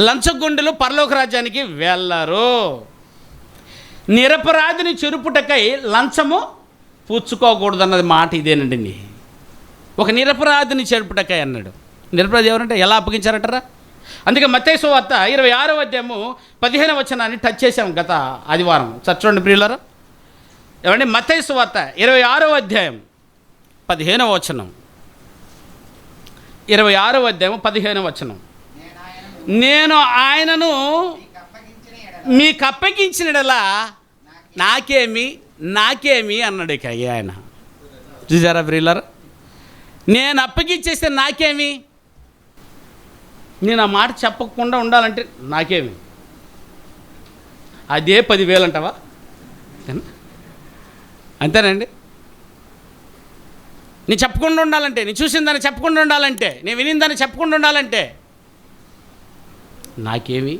లంచగొండలు పరలోక రాజ్యానికి వెళ్ళరు. నిరపరాధిని చెరుపుటకై లంచము పుచ్చుకోకూడదన్నది మాట ఇదేనండి ఒక నిరపరాధిని చెరుపుటకై అన్నాడు. నిరపరాధి ఎవరంటే ఎలా అప్పగించారంటారా? అందుకే మత్తేసు వార్త ఇరవై ఆరో అధ్యాయము పదిహేను వచనాన్ని టచ్ చేసాం గత ఆదివారం. చచ్చండి ప్రియులరా. ఏమండి మత్తేసు వార్త ఇరవై ఆరో అధ్యాయం పదిహేనవ వచనం. ఇరవై ఆరో అధ్యాయం పదిహేనవ వచనం. నేను ఆయనను నేను ఆయనను మీకు అప్పగించినడలా నాకేమి నాకేమి అన్నాడు ఇక ఆయన. చూసారా బ్రిల్లర్ నేను అప్పగించేస్తే నాకేమి? నేను ఆ మాట చెప్పకుండా ఉండాలంటే నాకేమి? అదే పదివేలు అంటావా? అంతేనా? అంతేనండి? నేను చెప్పకుండా ఉండాలంటే నేను చూసిందని చెప్పకుండా ఉండాలంటే నేను వినిందని చెప్పకుండా ఉండాలంటే నాకేమి?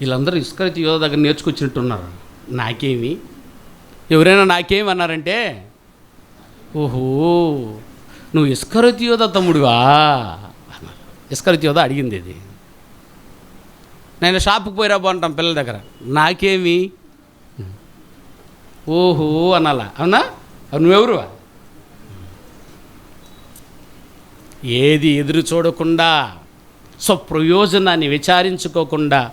వీళ్ళందరూ ఇస్కరితి యోధ దగ్గర నేర్చుకొచ్చినట్టున్నారు. నాకేమి? ఎవరైనా నాకేమి అన్నారంటే ఓహో నువ్వు ఇస్కరితి యోధ తమ్ముడివా? అన్నారు. యోధ అడిగింది ఇది. నేను షాపుకి పోయిరా బాగుంటాం పిల్లల దగ్గర. నాకేమి? ఓహో అనాలా. అవునా నువ్వెవరువా? ఏది ఎదురు చూడకుండా స్వప్రయోజనాన్ని విచారించుకోకుండా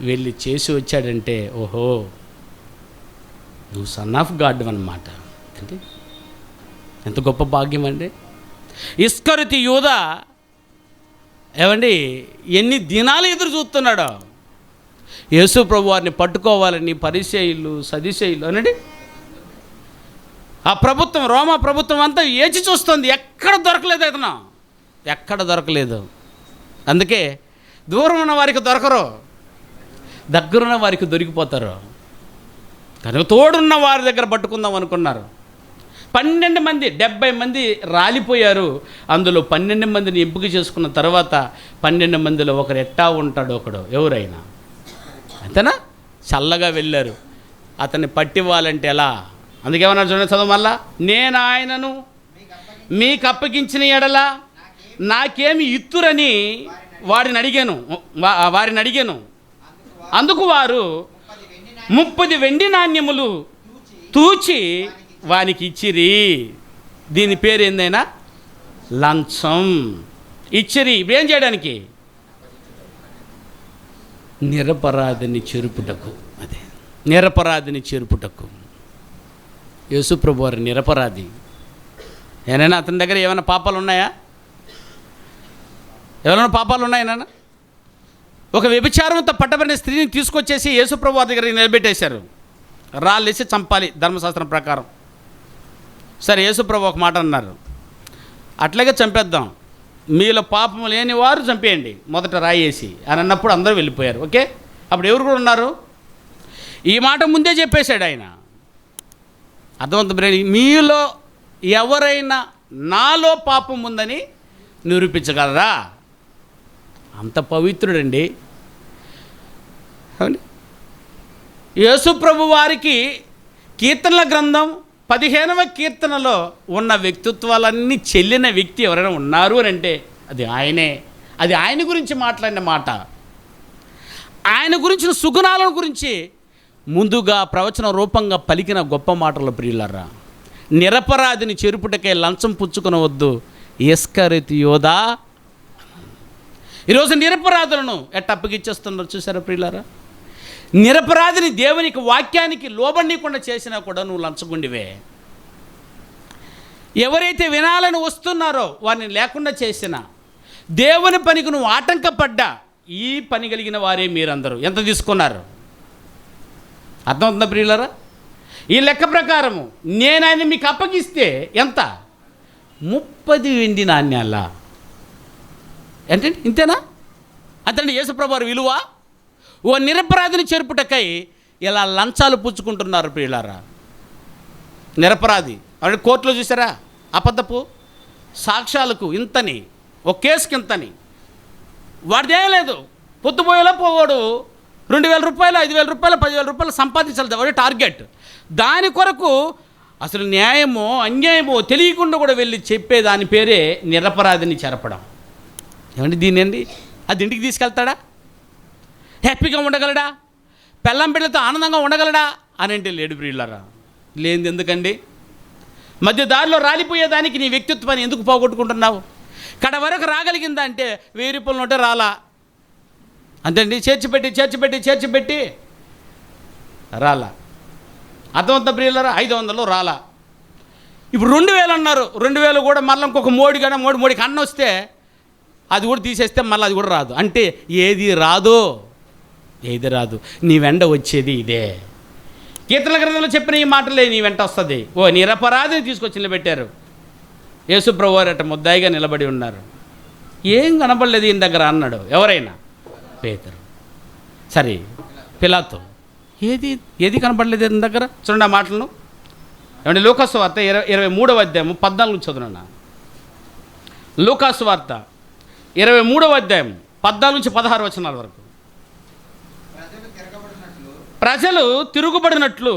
వెళ్ళి చేసి వచ్చాడంటే ఓహో నువ్వు సన్ ఆఫ్ గాడ్ అన్నమాట. అంటే ఎంత గొప్ప భాగ్యం అండి. ఇస్కరితి యూద ఏమండి ఎన్ని దినాలు ఎదురు చూస్తున్నాడో. యేసు ప్రభు వారిని పట్టుకోవాలని పరిచయులు సదిశయులు అనండి. ఆ ప్రభుత్వం రోమా ప్రభుత్వం అంతా ఏచి చూస్తుంది. ఎక్కడ దొరకలేదు అతను. ఎక్కడ దొరకలేదు. అందుకే దూరం ఉన్న వారికి దొరకరు. దగ్గరున్న వారికి దొరికిపోతారు. కనుక తోడున్న వారి దగ్గర పట్టుకుందాం అనుకున్నారు. పన్నెండు మంది డెబ్బై మంది రాలిపోయారు. అందులో పన్నెండు మందిని ఎంపిక చేసుకున్న తర్వాత పన్నెండు మందిలో ఒకరు ఎట్టా ఉంటాడు ఒకడు ఎవరైనా. అంతేనా? చల్లగా వెళ్ళారు. అతన్ని పట్టివ్వాలంటే ఎలా? అందుకేమన్నా చూడండి చదువు మళ్ళా? నేను ఆయనను మీకు అప్పగించిన ఎడలా ఎడల నాకేమి ఇత్తురని వారిని అడిగాను. వారిని అడిగాను. అందుకు వారు ముప్పది వెండి నాణ్యములు తూచి వానికి ఇచ్చిరి. దీని పేరు ఏందైనా? లంచం. ఇచ్చిరి. ఇప్పుడేం చేయడానికి? నిరపరాధిని చెరుపుటకు. అదే. నిరపరాధిని చెరుపుటకు. యేసుప్రభు వారి నిరపరాధి. ఏనైనా అతని దగ్గర ఏమైనా పాపాలు ఉన్నాయా? ఎవరైనా పాపాలు ఉన్నాయా ఒక వ్యభిచారంతో పట్టబడిన స్త్రీని తీసుకొచ్చేసి యేసుప్రభు దగ్గరికి దగ్గర నిలబెట్టేశారు రాళ్ళేసి చంపాలి ధర్మశాస్త్రం ప్రకారం. సరే యేసుప్రభు ఒక మాట అన్నారు. అట్లాగే చంపేద్దాం. మీలో పాపం లేని వారు చంపేయండి మొదట రాయేసి అని అన్నప్పుడు అందరూ వెళ్ళిపోయారు ఓకే? అప్పుడు ఎవరు కూడా ఉన్నారు? ఈ మాట ముందే చెప్పేశాడు ఆయన. అర్థవంతం మీలో ఎవరైనా నాలో పాపం ఉందని నిరూపించగలరా? అంత పవిత్రుడండి. అవును. యేసుప్రభు వారికి కీర్తనల గ్రంథం పదిహేనవ కీర్తనలో ఉన్న వ్యక్తిత్వాలన్నీ చెల్లిన వ్యక్తి ఎవరైనా ఉన్నారు అని అంటే అది ఆయనే. అది ఆయన గురించి మాట్లాడిన మాట. ఆయన గురించిన సుగుణాల గురించి ముందుగా ప్రవచన రూపంగా పలికిన గొప్ప మాటలు ప్రియులరా. నిరపరాధిని చెరుపుటకే లంచం పుచ్చుకొనవద్దు. ఎస్కరితి యోధా ఈరోజు నిరపరాధులను ఎట్ట అప్పగిచ్చేస్తున్నారు చూసారా ప్రియులారా? నిరపరాధిని దేవునికి వాక్యానికి లోబడికుండా చేసినా కూడా నువ్వు లంచగుండివే. ఎవరైతే వినాలని వస్తున్నారో వారిని లేకుండా చేసినా దేవుని పనికి నువ్వు ఆటంకపడ్డా ఈ పని కలిగిన వారే మీరందరూ. ఎంత తీసుకున్నారు? అర్థమవుతుందా ప్రియులరా? ఈ లెక్క ప్రకారము నేను ఆయన మీకు అప్పగిస్తే ఎంత? ముప్పది వెండి నాణ్యాల? అంటే ఇంతేనా? అంతండి యేసుప్రభు విలువ. ఓ నిరపరాధిని చేర్పుటకై ఇలా లంచాలు పుచ్చుకుంటున్నారు ప్రియులారా. నిరపరాధి. అంటే కోర్టులో చూసారా అబద్ధపు సాక్ష్యాలకు ఇంతని ఒక కేసుకి ఇంతని. వాడిదేం లేదు. పొద్దుపోయేలా పోవాడు. రెండు వేల రూపాయలు ఐదు వేల రూపాయలు పదివేల రూపాయలు సంపాదించాలి. వాడి టార్గెట్. దాని కొరకు అసలు న్యాయమో అన్యాయమో తెలియకుండా కూడా వెళ్ళి చెప్పే దాని పేరే నిరపరాధిని చెరపడం. ఏమండి దీన్ని అండి అది ఇంటికి తీసుకెళ్తాడా? హ్యాపీగా ఉండగలడా? పెళ్ళం బిడ్డలతో ఆనందంగా ఉండగలడా? అని అంటే లేడు ప్రియులారా. లేనిది ఎందుకండి? మధ్య దారిలో రాలిపోయేదానికి నీ వ్యక్తిత్వాన్ని ఎందుకు పోగొట్టుకుంటున్నావు? కడ వరకు రాగలిగిందా అంటే వెయ్యి రూపాయలు ఉంటే రాలా? అంతేండి? చేర్చిపెట్టి చేర్చిపెట్టి చేర్చిపెట్టి రాలా. అర్థవంత ప్రియులరా? ఐదు వందలు రాలా. ఇప్పుడు రెండు వేలు అన్నారు. రెండు వేలు కూడా మళ్ళీ ఇంకొక మోడీ కానీ మోడీ మోడీకి అన్న వస్తే అది కూడా తీసేస్తే మళ్ళీ అది కూడా రాదు. అంటే ఏది రాదు ఏది రాదు. నీ వెంట వచ్చేది ఇదే. కీర్తన గ్రంథంలో చెప్పిన ఈ మాటలే నీ వెంట వస్తుంది. ఓ నిరపరాధిని తీసుకొచ్చి నిలబెట్టారు. యేసుప్రభు వారు అట ముద్దాయిగా నిలబడి ఉన్నారు. ఏం కనపడలేదు ఈయన దగ్గర అన్నాడు. ఎవరైనా? పేదరు సరే పిలాతో. ఏది ఏది కనపడలేదు ఈయన దగ్గర? చూడండి ఆ మాటలను. ఏమంటే లోకాసు వార్త ఇరవై ఇరవై మూడవ అధ్యాయము పద్నాలుగు చదువునన్నా. లోకాసు వార్త. ఇరవై మూడవ అధ్యాయం పద్నాలుగు నుంచి పదహారు వచనాల వరకు. ప్రజలు తిరుగుబడినట్లు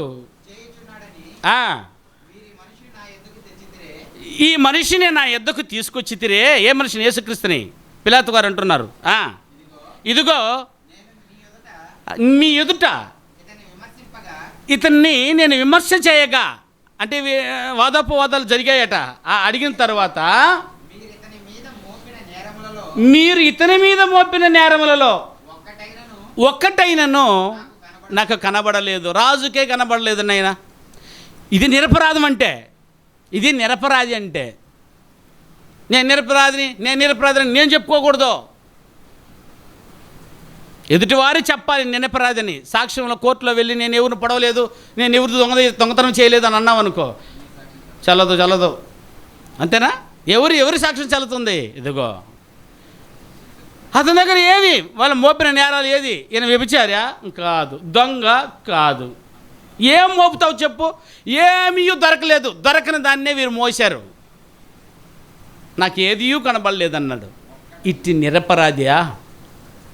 ఈ మనిషిని నా ఎద్దకు తీసుకొచ్చి తిరే ఏ మనిషిని? యేసుక్రీస్తుని. పిలాతు గారు అంటున్నారు. ఇదిగో మీ ఎదుట ఇతన్ని నేను విమర్శ చేయగా అంటే వాదోపవాదాలు జరిగాయట. అడిగిన తర్వాత మీరు ఇతని మీద మోపిన నేరములలో మీరు ఇతని మీద మోపిన నేరములలో ఒక్కటైనను నాకు కనబడలేదు రాజుకే కనబడలేదు నాయన. ఇది నిరపరాధం అంటే ఇది నిరపరాధి అంటే. నేను నిరపరాధిని నేను నిరపరాధిని నేను చెప్పుకోకూడదు. ఎదుటివారు చెప్పాలి నిరపరాధిని. సాక్ష్యంలో కోర్టులో వెళ్ళి నేను ఎవరిని పడవలేదు నేను ఎవరిది దొంగ దొంగతనం చేయలేదు అని అన్నావు అనుకో. చల్లదు చల్లదు. అంతేనా? ఎవరు ఎవరి సాక్ష్యం చల్లుతుంది? ఇదిగో. అతని దగ్గర ఏవి వాళ్ళ మోపిన నేరాలు ఏది? ఈయన వ్యభిచారా? కాదు. దొంగ కాదు. ఏం మోపుతావు చెప్పు? ఏమీ దొరకలేదు. దొరకని దాన్నే వీరు మోశారు. నాకు ఏదియూ కనబడలేదన్నాడు. ఇట్టి నిరపరాధియా?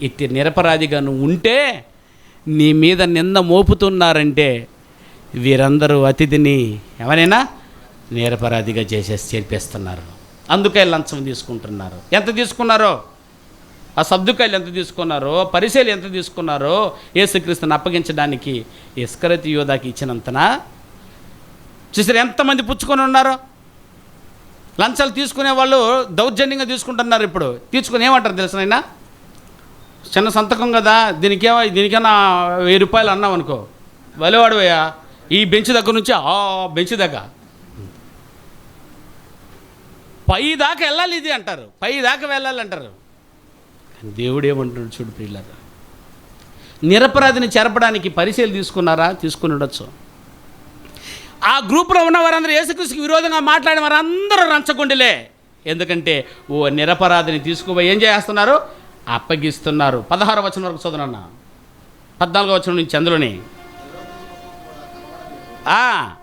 ఇట్టి నిరపరాధిగా నువ్వు ఉంటే నీ మీద నింద మోపుతున్నారంటే వీరందరూ అతిథిని ఎవరైనా నిరపరాధిగా చేసేసి చేర్పేస్తున్నారు. అందుకే లంచం తీసుకుంటున్నారు. ఎంత తీసుకున్నారో? ఆ సబ్దుకాయలు ఎంత తీసుకున్నారో పరిశీలు ఎంత తీసుకున్నారో యేసుక్రీస్తుని అప్పగించడానికి ఇస్కరతి యోధాకి ఇచ్చినంతనా చూసారు ఎంతమంది పుచ్చుకొని ఉన్నారో? లంచాలు తీసుకునే వాళ్ళు దౌర్జన్యంగా తీసుకుంటున్నారు ఇప్పుడు. తీసుకుని ఏమంటారు తెలుసునైనా చిన్న సంతకం కదా దీనికేమో దీనికైనా వెయ్యి రూపాయలు అన్నాం అనుకో. వలేవాడువయ్యా ఈ బెంచ్ దగ్గర నుంచి ఆ బెంచ్ దగ్గర పై దాకా వెళ్ళాలి ఇది అంటారు. పై దాకా వెళ్ళాలి అంటారు దేవుడు ఏమంటున్నాడు చూడు ప్రియులారా? నిరపరాధిని చేరపడానికి పరిశీలి తీసుకున్నారా? తీసుకుని ఉండొచ్చు. ఆ గ్రూప్లో ఉన్న వారందరూ యేసుకృష్ణకి విరోధంగా మాట్లాడిన వారందరూ రంచకుండిలే. ఎందుకంటే ఓ నిరపరాధిని తీసుకుపోయి ఏం చేస్తున్నారు? అప్పగిస్తున్నారు. పదహారు వచనం వరకు చదువునన్న పద్నాలుగో వచనం నుంచి అందులోని. ఆ,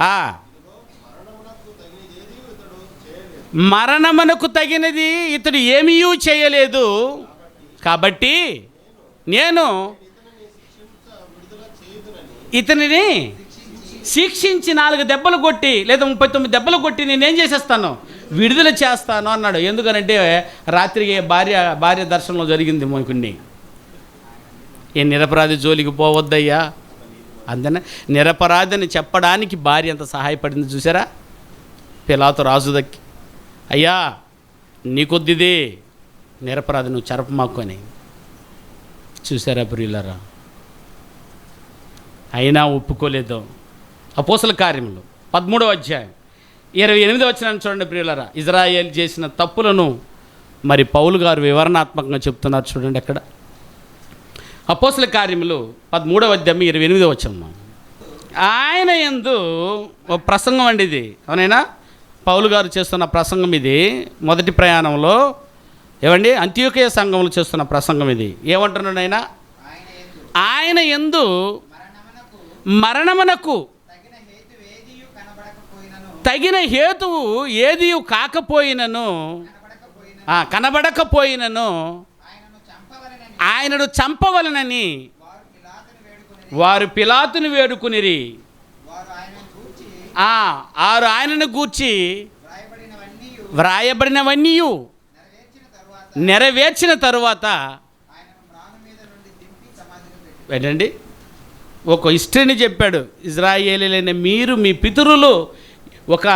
ఆ. మరణమునకు తగినది ఇతడు ఏమీ చేయలేదు. కాబట్టి నేను ఇతనిని శిక్షించి నాలుగు దెబ్బలు కొట్టి లేదా ముప్పై తొమ్మిది దెబ్బలు కొట్టి నేనేం చేసేస్తాను? విడుదల చేస్తాను అన్నాడు. ఎందుకనంటే రాత్రికి భార్య భార్య దర్శనంలో జరిగింది మనకుని ఏ నిరపరాధి జోలికి పోవద్దయ్యా. అందున నిరపరాధిని చెప్పడానికి భార్య ఎంత సహాయపడింది చూసారా? పిలాతో రాజు దక్కి అయ్యా నీ కొద్దిది నిరపరాధి నువ్వు చెరపమాకు అని చూసారా ప్రియులరా? అయినా ఒప్పుకోలేదు. అపోసల కార్యములు పదమూడవ అధ్యాయం ఇరవై ఎనిమిది వచ్చిన చూడండి ప్రియులరా. ఇజ్రాయేల్ చేసిన తప్పులను మరి పౌలు గారు వివరణాత్మకంగా చెప్తున్నారు చూడండి అక్కడ. అపోసల కార్యములు పదమూడవ అధ్యాయం ఇరవై ఎనిమిది వచ్చాము ఆయన ఎందు ఓ ప్రసంగం అండి ఇది. అవునైనా? పౌలు గారు చేస్తున్న ప్రసంగం ఇది. మొదటి ప్రయాణంలో ఏమండి? అంత్యోకయ సంఘంలో చేస్తున్న ప్రసంగం ఇది. ఏమంటున్నాడు ఆయన? ఆయన ఎందు మరణమునకు తగిన హేతువు ఏది కాకపోయినను కనబడకపోయినను ఆయనను చంపవలనని వారు వారు పిలాతుని వేడుకునిరి వారు ఆయనను చూచి ఆ, ఆరు ఆయనను గూర్చి వ్రాయబడినవన్నీ నెరవేర్చిన తరువాత ఏంటండి? ఒక హిస్టరీని చెప్పాడు. ఇజ్రాయేలీలైన మీరు మీ పితరులు ఒక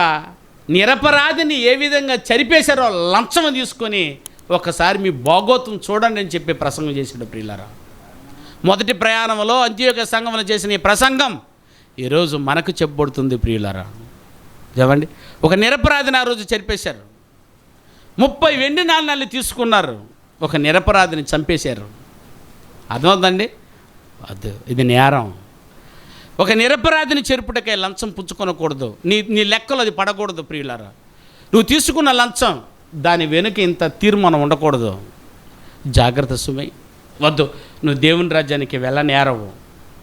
నిరపరాధిని ఏ విధంగా చరిపేశారో లంచం తీసుకొని ఒకసారి మీ భాగోత్వం చూడండి అని చెప్పి ప్రసంగం చేశాడు ప్రియులారా. మొదటి ప్రయాణంలో అంత్యోక సంఘంలో చేసిన ఈ ప్రసంగం ఈరోజు మనకు చెప్పబడుతుంది ప్రియులారా. చెప్పండి. ఒక నిరపరాధిని ఆ రోజు చనిపేశారు ముప్పై వెండి నాణాలు తీసుకున్నారు. ఒక నిరపరాధిని చంపేశారు. అర్థమవుతుందండి? అది ఇది నేరం. ఒక నిరపరాధిని చెరుపుటకే లంచం పుచ్చుకొనకూడదు. నీ నీ లెక్కలు అది పడకూడదు ప్రియులారా. నువ్వు తీసుకున్న లంచం దాని వెనుక ఇంత తీర్మానం ఉండకూడదు. జాగ్రత్త సుమై. వద్దు. నువ్వు దేవుని రాజ్యానికి వెళ్ళ నేరవు